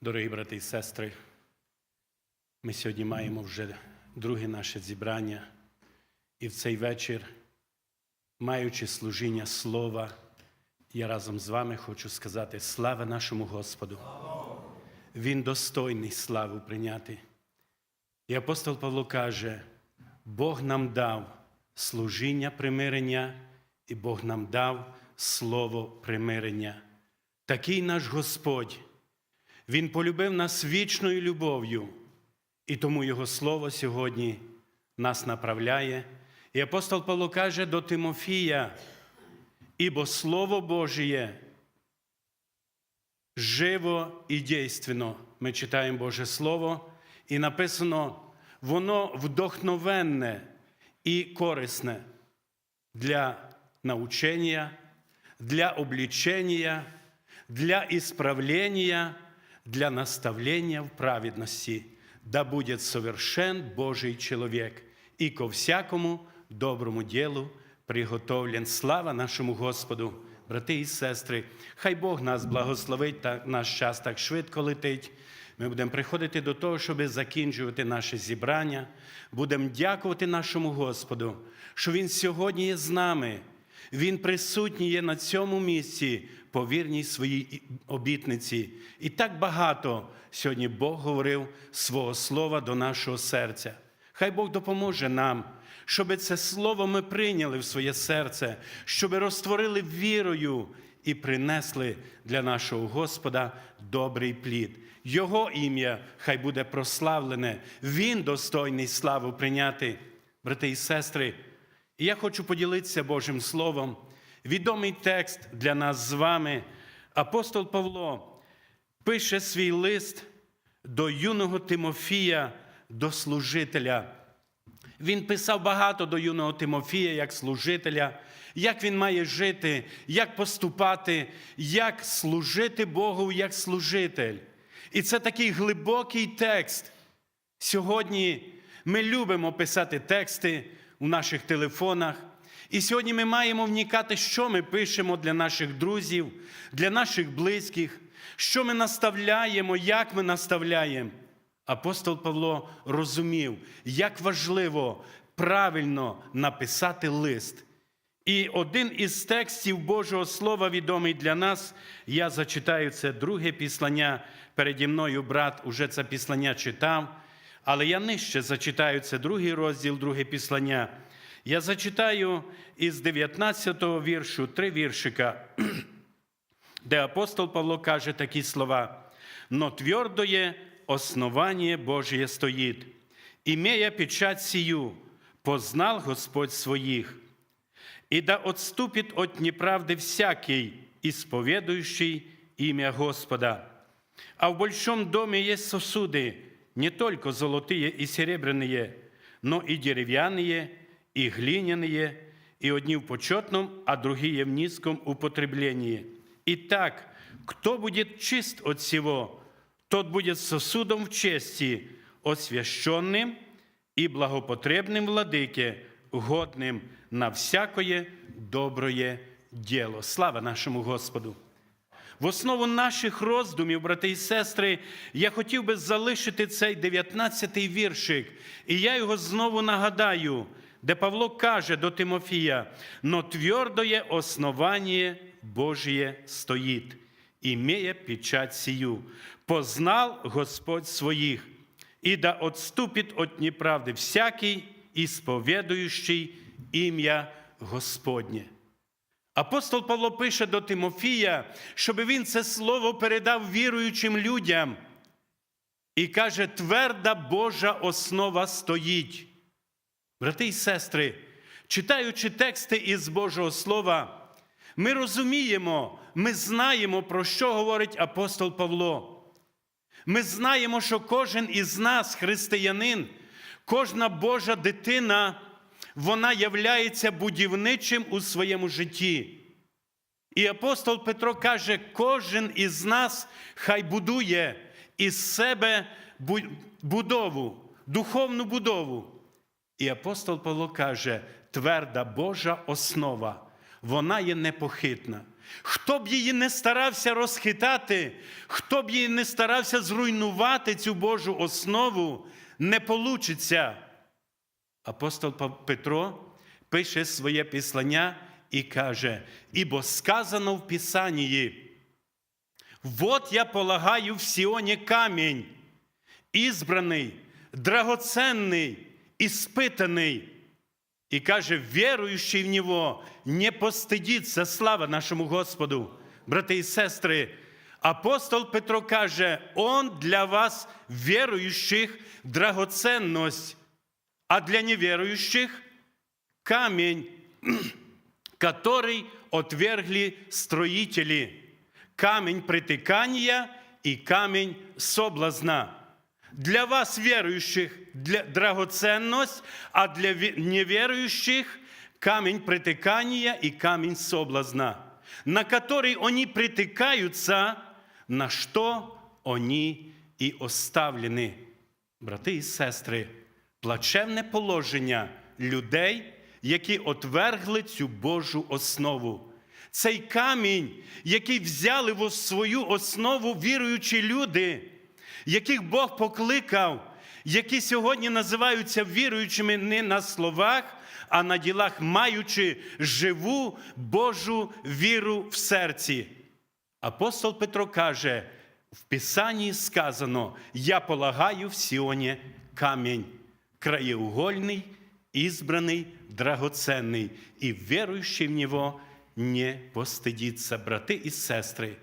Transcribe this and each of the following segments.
Дорогі брати і сестри, ми сьогодні маємо вже друге наше зібрання, і в цей вечір, маючи служіння Слова, я разом з вами хочу сказати слава нашому Господу. Він достойний славу прийняти. І апостол Павло каже: Бог нам дав служіння примирення, і Бог нам дав слово примирення. Такий наш Господь. Він полюбив нас вічною любов'ю, і тому Його Слово сьогодні нас направляє. І апостол Павло каже до Тимофія, ібо Слово Божє живо і дійственно. Ми читаємо Боже Слово, і написано, воно вдохновенне і корисне для научення, для облічення, для ісправлення, для наставления в праведности, да будет совершен Божий человек, и ко всякому доброму делу приготовлен. Слава нашому Господу, брати і сестри, хай Бог нас благословить, та наш час так швидко летить. Ми будемо приходити до того, щоб закінчувати наше зібрання. Будемо дякувати нашому Господу, що Він сьогодні є з нами. Він присутній є на цьому місці по вірній своїй обітниці. І так багато сьогодні Бог говорив свого слова до нашого серця. Хай Бог допоможе нам, щоб це слово ми прийняли в своє серце, щоб розтворили вірою і принесли для нашого Господа добрий плід. Його ім'я хай буде прославлене, Він достойний славу прийняти, брати і сестри. І я хочу поділитися Божим Словом. Відомий текст для нас з вами. Апостол Павло пише свій лист до юного Тимофія, до служителя. Він писав багато до юного Тимофія як служителя, як він має жити, як поступати, як служити Богу як служитель. І це такий глибокий текст. Сьогодні ми любимо писати тексти у наших телефонах. І сьогодні ми маємо вникати, що ми пишемо для наших друзів, для наших близьких, що ми наставляємо, як ми наставляємо. Апостол Павло розумів, як важливо правильно написати лист. І один із текстів Божого Слова, відомий для нас, я зачитаю це друге післання. Переді мною брат уже це післання читав, але я нижче зачитаю це другий розділ, друге післання. Я зачитаю із 19-го віршу три віршика, де апостол Павло каже такі слова: «Но твердое основание Божие стоит, имея печать сию, познал Господь своих, и да отступит от неправды всякий, исповедующий имя Господа. А в большом доме есть сосуды, не только золотые и серебряные, но и деревянные, и глиняные, и одни в почетном, а другие в низком употреблении. Итак, кто будет чист от всего, тот будет сосудом в чести, освященным и благопотребным владыке, годным на всякое доброе діло. Слава нашому Господу! В основу наших роздумів, брати і сестри, я хотів би залишити цей 19-й віршик, і я його знову нагадаю, де Павло каже до Тимофія: но твердое основание Божие стоїть, имея печать сию, познал Господь своїх, і да отступит от неправди всякий, ісповідуючий ім'я Господнє. Апостол Павло пише до Тимофія, щоб він це слово передав віруючим людям. І каже, тверда Божа основа стоїть. Брати і сестри, читаючи тексти із Божого Слова, ми розуміємо, ми знаємо, про що говорить апостол Павло. Ми знаємо, що кожен із нас, християнин, кожна Божа дитина, вона являється будівничим у своєму житті. І апостол Петро каже, кожен із нас хай будує із себе будову, духовну будову. І апостол Павло каже, тверда Божа основа, вона є непохитна. Хто б її не старався розхитати, хто б її не старався зруйнувати цю Божу основу, не получиться. Апостол Петро пише своє післання і каже: ібо сказано в Писанні, Вот я полагаю в Сіоні камінь, ізбраний, драгоценний, іспитаний. І каже, віруючий в нього не постидіться, слава нашому Господу. Брати і сестри, апостол Петро каже, Он для вас, віруючих, драгоценність, а для неверующих камень, который отвергли строители, камень притыкания и камень соблазна. Для вас, верующих, для драгоценность, а для ве- неверующих камень притыкания и камень соблазна, на который они притыкаются, на что они і оставлені. Брати і сестри, плачевне положення людей, які отвергли цю Божу основу. Цей камінь, який взяли в свою основу віруючі люди, яких Бог покликав, які сьогодні називаються віруючими не на словах, а на ділах, маючи живу Божу віру в серці. Апостол Петро каже, в Писанні сказано: Я полагаю в Сіоні камінь, краєугольний, ізбраний, драгоценний, і віруючий в нього не постидіться, брати і сестри.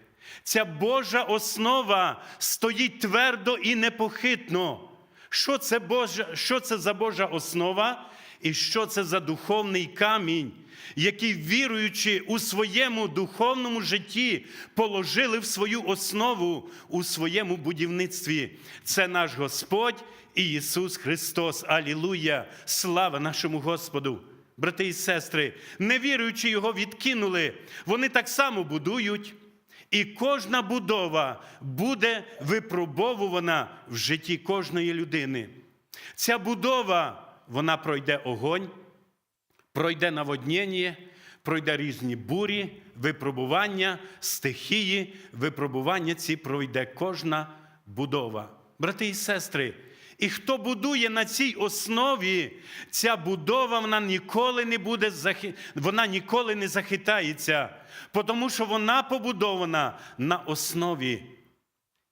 Ця Божа основа стоїть твердо і непохитно. Що це, Божа, що це за Божа основа і що це за духовний камінь, який, віруючи у своєму духовному житті, положили в свою основу у своєму будівництві. Це наш Господь і Ісус Христос. Алілуя! Слава нашому Господу! Брати і сестри, не віруючи Його відкинули, вони так само будують. І кожна будова буде випробовувана в житті кожної людини. Ця будова, вона пройде огонь, пройде наводнення, пройде різні бурі, випробування, стихії, випробування ці пройде кожна будова. Брати і сестри, і хто будує на цій основі, ця будова вона ніколи не буде вона ніколи не захитається, тому що вона побудована на основі.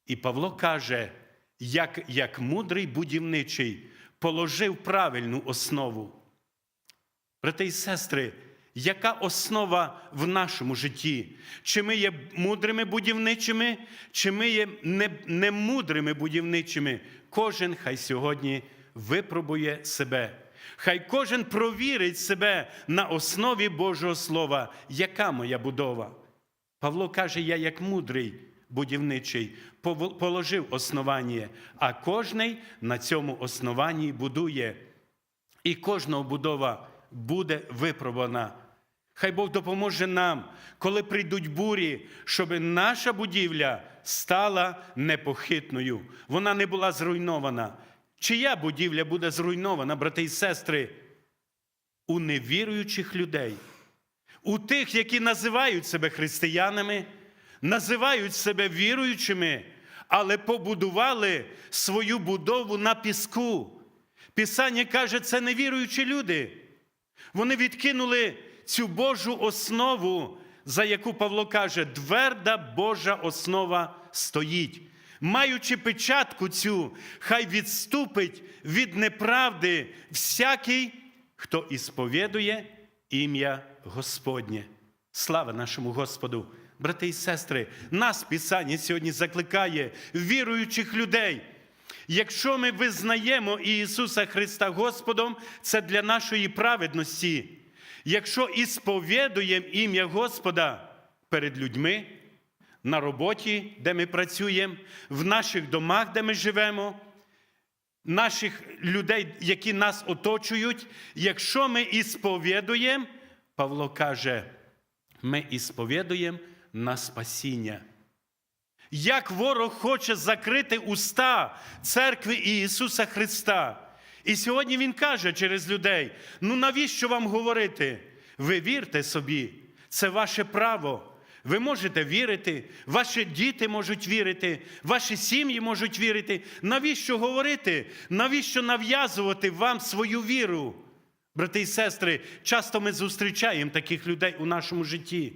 І Павло каже, як, як мудрий будівничий положив правильну основу. Брати і сестри, яка основа в нашому житті? Чи ми є мудрими будівничими, чи ми є не- немудрими будівничими? Кожен хай сьогодні випробує себе. Хай кожен провірить себе на основі Божого Слова, яка моя будова. Павло каже, я як мудрий будівничий положив основання, а кожний на цьому основанні будує. І кожного будова буде випробувана. Хай Бог допоможе нам, коли прийдуть бурі, щоб наша будівля стала непохитною. Вона не була зруйнована. Чия будівля буде зруйнована, брати і сестри? У невіруючих людей, у тих, які називають себе християнами, називають себе віруючими, але побудували свою будову на піску. Писання каже, це невіруючі люди. Вони відкинули цю Божу основу, за яку Павло каже, тверда Божа основа стоїть. Маючи печатку цю, хай відступить від неправди всякий, хто ісповідує ім'я Господнє. Слава нашому Господу! Брати і сестри, нас Писання сьогодні закликає віруючих людей. Якщо ми визнаємо Ісуса Христа Господом, це для нашої праведності. Якщо ісповідуємо ім'я Господа перед людьми, на роботі, де ми працюємо, в наших домах, де ми живемо, наших людей, які нас оточують, якщо ми ісповідуємо, Павло каже, ми ісповідуємо на спасіння. Як ворог хоче закрити уста церкви Ісуса Христа. І сьогодні Він каже через людей: ну навіщо вам говорити? Ви вірте собі, це ваше право. Ви можете вірити, ваші діти можуть вірити, ваші сім'ї можуть вірити. Навіщо говорити? Навіщо нав'язувати вам свою віру? Брати і сестри, часто ми зустрічаємо таких людей у нашому житті.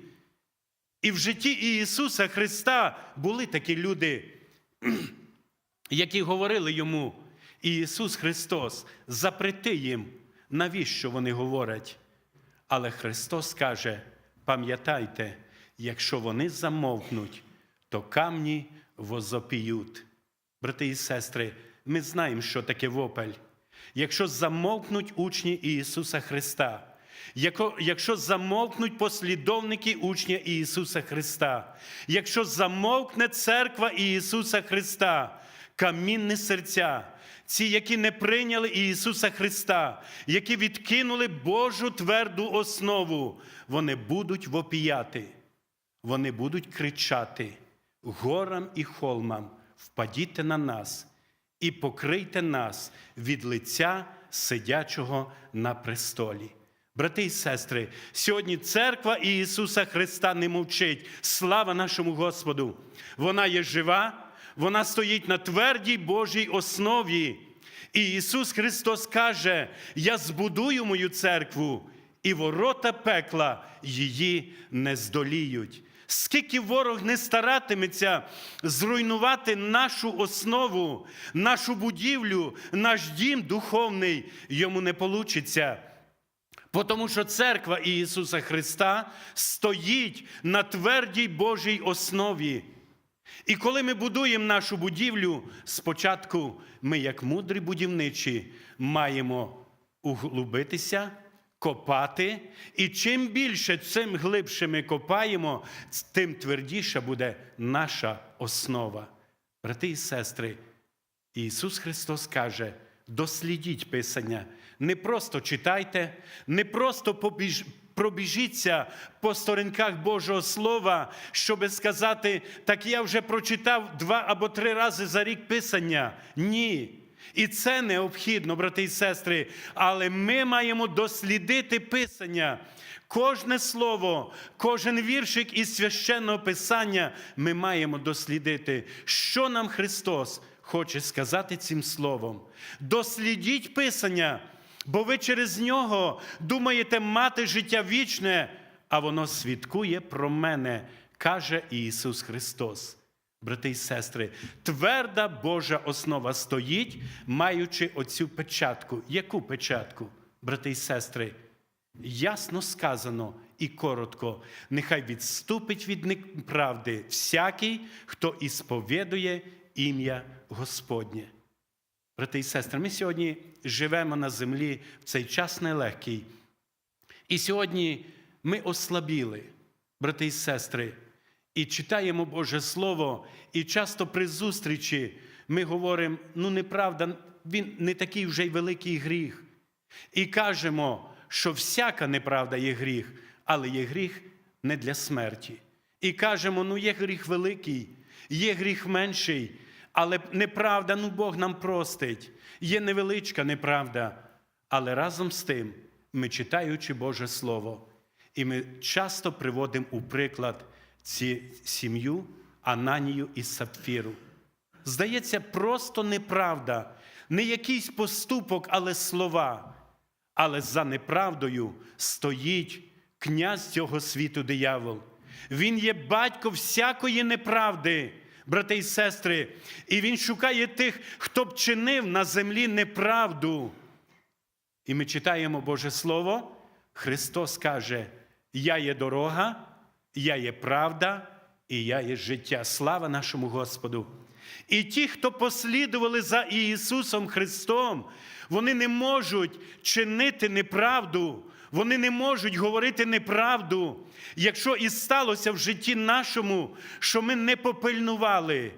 І в житті Ісуса Христа були такі люди, які говорили йому, Ісус Христос, запрети їм, навіщо вони говорять. Але Христос каже: пам'ятайте, якщо вони замовкнуть, то камні возопіють. Брати і сестри, ми знаємо, що таке вопель. Якщо замовкнуть учні Ісуса Христа, якщо замовкнуть послідовники учня Ісуса Христа, якщо замовкне церква Ісуса Христа, камінне серця, ці, які не прийняли Ісуса Христа, які відкинули Божу тверду основу, вони будуть вопіяти, вони будуть кричати горам і холмам, впадіте на нас і покрийте нас від лиця сидячого на престолі. Брати і сестри, сьогодні церква Ісуса Христа не мовчить. Слава нашому Господу! Вона є жива, вона стоїть на твердій Божій основі. І Ісус Христос каже: Я збудую мою церкву, і ворота пекла її не здоліють. Скільки ворог не старатиметься зруйнувати нашу основу, нашу будівлю, наш дім духовний, йому не получиться. Тому що церква Ісуса Христа стоїть на твердій Божій основі. І коли ми будуємо нашу будівлю, спочатку ми, як мудрі будівничі, маємо углубитися, копати. І чим більше, цим глибше ми копаємо, тим твердіша буде наша основа. Брати і сестри, Ісус Христос каже: дослідіть Писання, не просто читайте, не просто побіж... пробіжіться по сторінках Божого Слова, щоб сказати, так я вже прочитав два або три рази за рік Писання. Ні. І це необхідно, брати і сестри, але ми маємо дослідити Писання. Кожне слово, кожен віршик із священного Писання ми маємо дослідити, що нам Христос хоче сказати цим словом. Дослідіть Писання, бо ви через нього думаєте мати життя вічне, а воно свідкує про мене, каже Ісус Христос. Брати і сестри, тверда Божа основа стоїть, маючи оцю печатку. Яку печатку, брати і сестри? Ясно сказано і коротко, нехай відступить від неправди всякий, хто ісповідує ім'я Господнє. Брати і сестри, ми сьогодні живемо на землі в цей час нелегкий. І сьогодні ми ослабіли, брати і сестри, і читаємо Боже Слово, і часто при зустрічі ми говоримо: ну неправда, він не такий вже й великий гріх. І кажемо, що всяка неправда є гріх, але є гріх не для смерті. І кажемо, ну є гріх великий, є гріх менший, але неправда, ну Бог нам простить. Є невеличка неправда. Але разом з тим, ми читаючи Боже Слово, і ми часто приводимо у приклад ці сім'ю Ананію і Сапфіру. Здається, просто неправда, не якийсь поступок, але слова. Але за неправдою стоїть князь цього світу диявол. Він є батько всякої неправди, брати і сестри, і він шукає тих, хто б чинив на землі неправду. І ми читаємо Боже Слово. Христос каже: Я є дорога, я є правда, і я є життя. Слава нашому Господу! І ті, хто послідували за Ісусом Христом, вони не можуть чинити неправду, вони не можуть говорити неправду, якщо і сталося в житті нашому, що ми не попильнували.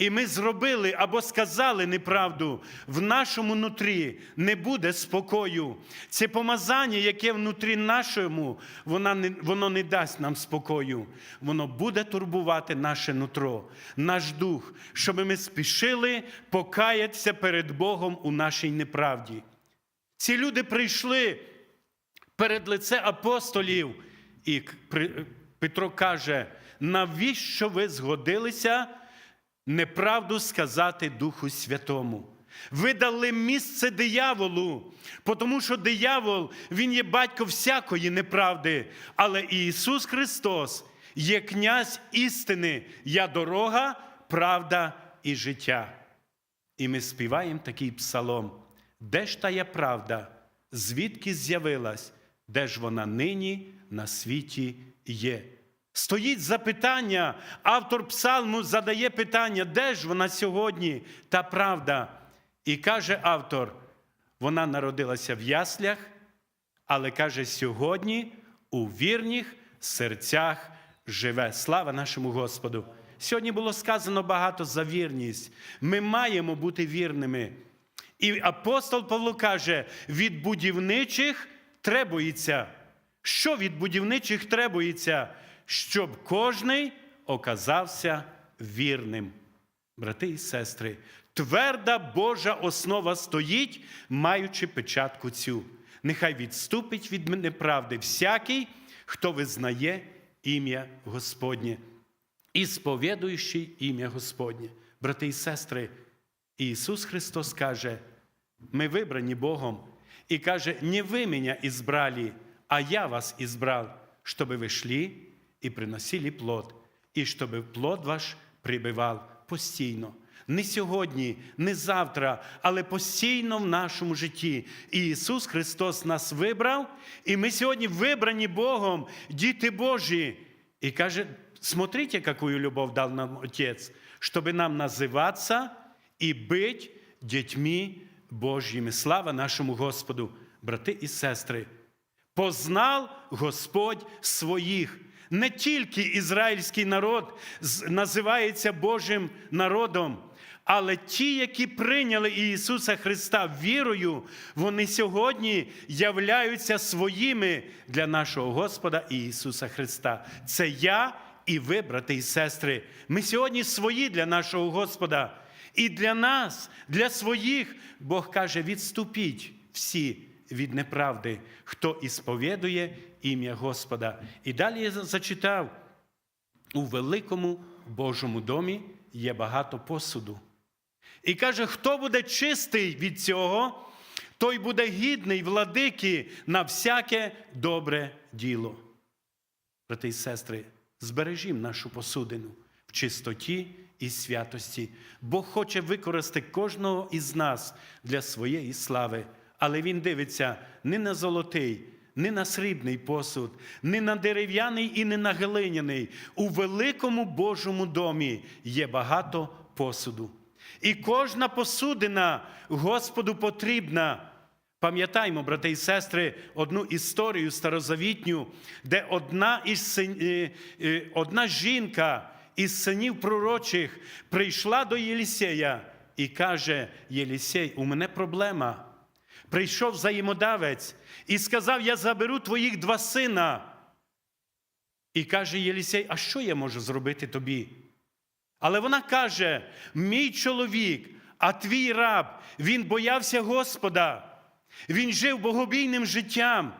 І ми зробили або сказали неправду, в нашому нутрі не буде спокою. Це помазання, яке внутрі нашому, воно не, воно не дасть нам спокою. Воно буде турбувати наше нутро, наш дух, щоб ми спішили покаятися перед Богом у нашій неправді. Ці люди прийшли перед лице апостолів, і Петро каже: навіщо ви згодилися неправду сказати Духу Святому? Ви дали місце дияволу, тому що диявол, він є батько всякої неправди, але Ісус Христос є князь істини, я дорога, правда і життя. І ми співаємо такий псалом. Де ж тая правда, звідки з'явилась, де ж вона нині на світі є? Стоїть запитання, автор псалму задає питання, де ж вона сьогодні, та правда? І каже автор, вона народилася в яслях, але каже, сьогодні у вірних серцях живе. Слава нашому Господу! Сьогодні було сказано багато за вірність. Ми маємо бути вірними. І апостол Павло каже: від будівничих требується. Що від будівничих требується? Щоб кожний оказався вірним. Брати і сестри, тверда Божа основа стоїть, маючи печатку цю. Нехай відступить від неправди всякий, хто визнає ім'я Господнє і сповідуючи ім'я Господнє. Брати і сестри, Ісус Христос каже, ми вибрані Богом, і каже, не ви мене ізбрали, а я вас избрал, чтобы вы шли і приносили плод, і щоб плод ваш прибивав постійно. Не сьогодні, не завтра, але постійно в нашому житті. І Ісус Христос нас вибрав, і ми сьогодні вибрані Богом, діти Божі. І каже, смотрите, какую любовь дал нам Отец, чтобы нам називатися і бути дітьми Божіми. Слава нашому Господу, брати і сестри. Познав Господь своїх. Не тільки ізраїльський народ називається Божим народом, але ті, які прийняли Ісуса Христа вірою, вони сьогодні являються своїми для нашого Господа Ісуса Христа. Це я і ви, брати і сестри. Ми сьогодні свої для нашого Господа. І для нас, для своїх, Бог каже: відступіть всі від неправди, хто ісповідує ім'я Господа. І далі я зачитав: у великому Божому домі є багато посуду. І каже, хто буде чистий від цього, той буде гідний владики на всяке добре діло. Брати і сестри, збережімо нашу посудину в чистоті і святості. Бог хоче використати кожного із нас для своєї слави, але Він дивиться не на золотий, не на срібний посуд, не на дерев'яний і не на глиняний. У великому Божому домі є багато посуду. І кожна посудина Господу потрібна. Пам'ятаємо, брати і сестри, одну історію старозавітню, де одна, із е, е, одна жінка із синів пророчих прийшла до Єлісея і каже: Єлісей, у мене проблема. Прийшов взаємодавець і сказав: Я заберу твоїх два сина. І каже Єлісей, а що я можу зробити тобі? Але вона каже: мій чоловік, а твій раб, він боявся Господа, він жив богобійним життям,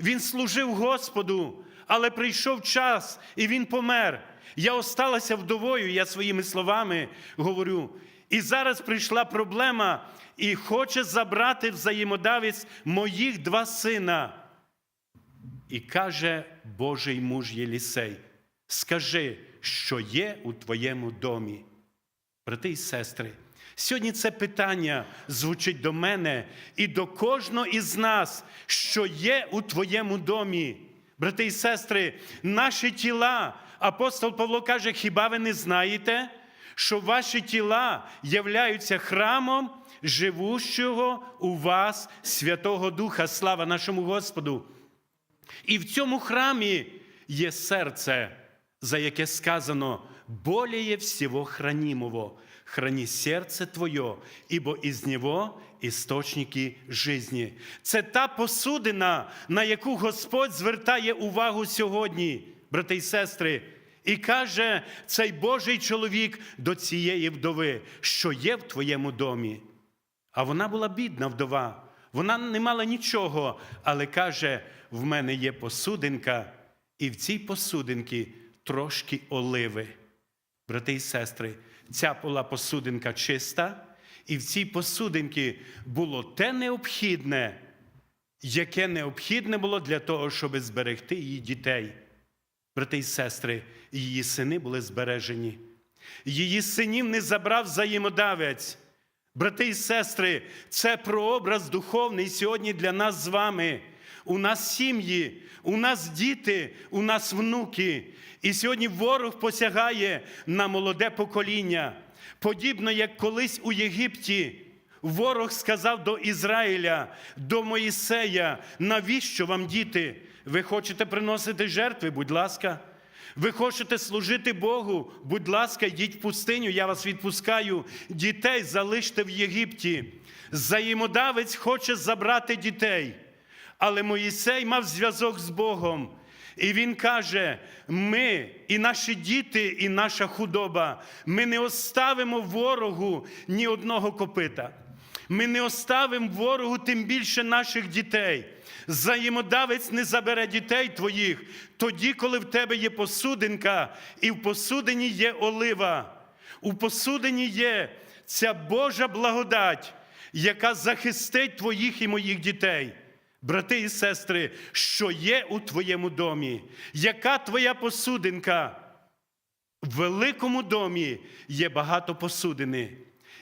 він служив Господу, але прийшов час і він помер. Я осталася вдовою, я своїми словами говорю. І зараз прийшла проблема, і хоче забрати взаємодавець моїх два сина. І каже Божий муж Єлісей: скажи, що є у твоєму домі. Брати і сестри, сьогодні це питання звучить до мене і до кожного із нас, що є у твоєму домі. Брати і сестри, наші тіла, апостол Павло каже, хіба ви не знаєте, що ваші тіла являються храмом живущого у вас Святого Духа, слава нашому Господу. І в цьому храмі є серце, за яке сказано, более всего хранимого. Храни серце Твоє, ібо із нього істочники жизни. Це та посудина, на яку Господь звертає увагу сьогодні, брати і сестри. І каже цей Божий чоловік до цієї вдови, що є в твоєму домі. А вона була бідна вдова. Вона не мала нічого, але каже: в мене є посудинка, і в цій посудинці трошки оливи. Брати і сестри, ця була посудинка чиста, і в цій посудинці було те необхідне, яке необхідне було для того, щоб зберегти її дітей. Брати і сестри, її сини були збережені. Її синів не забрав взаємодавець. Брати і сестри, це прообраз духовний сьогодні для нас з вами. У нас сім'ї, у нас діти, у нас внуки. І сьогодні ворог посягає на молоде покоління. Подібно як колись у Єгипті ворог сказав до Ізраїля, до Моїсея, навіщо вам діти? Ви хочете приносити жертви, будь ласка. Ви хочете служити Богу? Будь ласка, йдіть в пустиню, я вас відпускаю. Дітей залиште в Єгипті. Взаємодавець хоче забрати дітей. Але Моїсей мав зв'язок з Богом. І він каже: ми і наші діти, і наша худоба, ми не оставимо ворогу ні одного копита. Ми не оставимо ворогу тим більше наших дітей. Взаємодавець не забере дітей твоїх тоді, коли в тебе є посудинка, і в посудині є олива. У посудині є ця Божа благодать, яка захистить твоїх і моїх дітей. Брати і сестри, що є у твоєму домі? Яка твоя посудинка? В великому домі є багато посудини.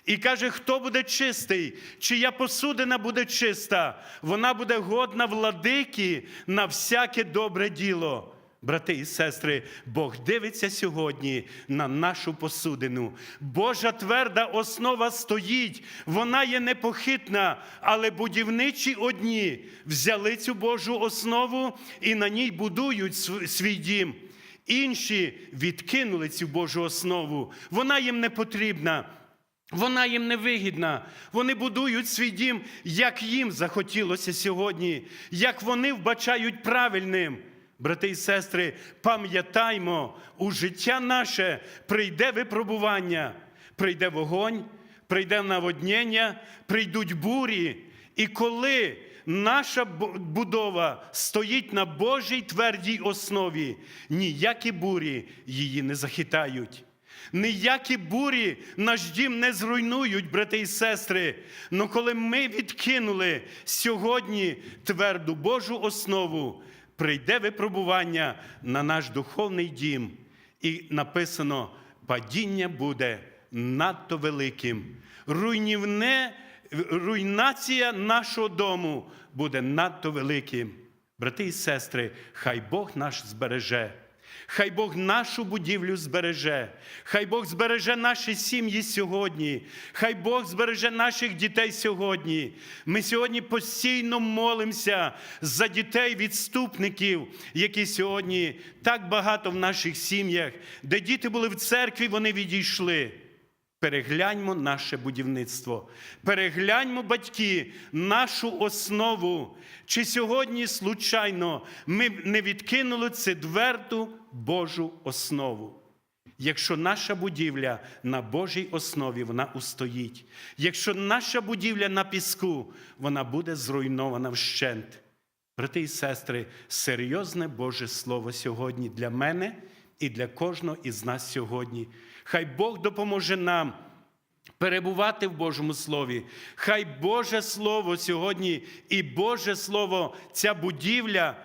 І каже, хто буде чистий, чия посудина буде чиста, вона буде годна владики на всяке добре діло. Брати і сестри, Бог дивиться сьогодні на нашу посудину. Божа тверда основа стоїть, вона є непохитна, але будівничі одні взяли цю Божу основу і на ній будують свій дім. Інші відкинули цю Божу основу. Вона їм не потрібна. Вона їм не вигідна. Вони будують свій дім, як їм захотілося сьогодні, як вони вбачають правильним. Брати і сестри, пам'ятаймо, у життя наше прийде випробування, прийде вогонь, прийде наводнення, прийдуть бурі. І коли наша будова стоїть на Божій твердій основі, ніякі бурі її не захитають. Ніякі бурі наш дім не зруйнують, брати і сестри. Но коли ми відкинули сьогодні тверду Божу основу, прийде випробування на наш духовний дім. І написано: падіння буде надто великим. Руйнівне, руйнація нашого дому буде надто великим. Брати і сестри, хай Бог наш збереже. Хай Бог нашу будівлю збереже, хай Бог збереже наші сім'ї сьогодні, хай Бог збереже наших дітей сьогодні. Ми сьогодні постійно молимося за дітей відступників, які сьогодні так багато в наших сім'ях, де діти були в церкві, вони відійшли. Перегляньмо наше будівництво, перегляньмо батьки нашу основу. Чи сьогодні случайно ми не відкинули цю тверду Божу основу? Якщо наша будівля на Божій основі, вона устоїть. Якщо наша будівля на піску, вона буде зруйнована вщент. Брати і сестри, серйозне Боже Слово сьогодні для мене і для кожного із нас сьогодні. Хай Бог допоможе нам перебувати в Божому Слові. Хай Боже Слово сьогодні і Боже Слово, ця будівля,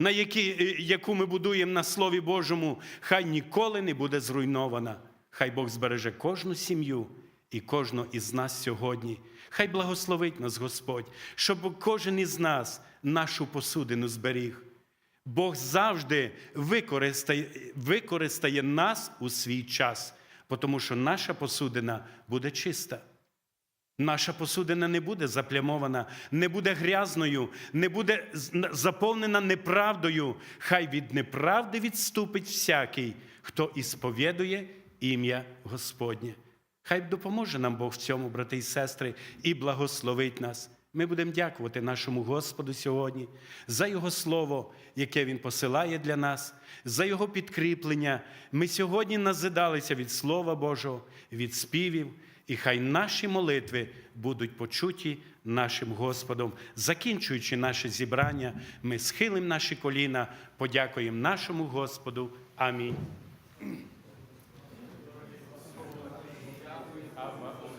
на які, е, яку ми будуємо на Слові Божому, хай ніколи не буде зруйнована. Хай Бог збереже кожну сім'ю і кожного із нас сьогодні. Хай благословить нас Господь, щоб кожен із нас нашу посудину зберіг. Бог завжди використає, використає нас у свій час, тому що наша посудина буде чиста. Наша посудина не буде заплямована, не буде грязною, не буде заповнена неправдою. Хай від неправди відступить всякий, хто ісповідує ім'я Господнє. Хай допоможе нам Бог в цьому, брати і сестри, і благословить нас. Ми будемо дякувати нашому Господу сьогодні за Його Слово, яке Він посилає для нас, за Його підкріплення. Ми сьогодні назидалися від Слова Божого, від співів. і хай наші молитви будуть почуті нашим Господом. Закінчуючи наше зібрання, ми схилимо наші коліна, подякуємо нашому Господу. Амінь.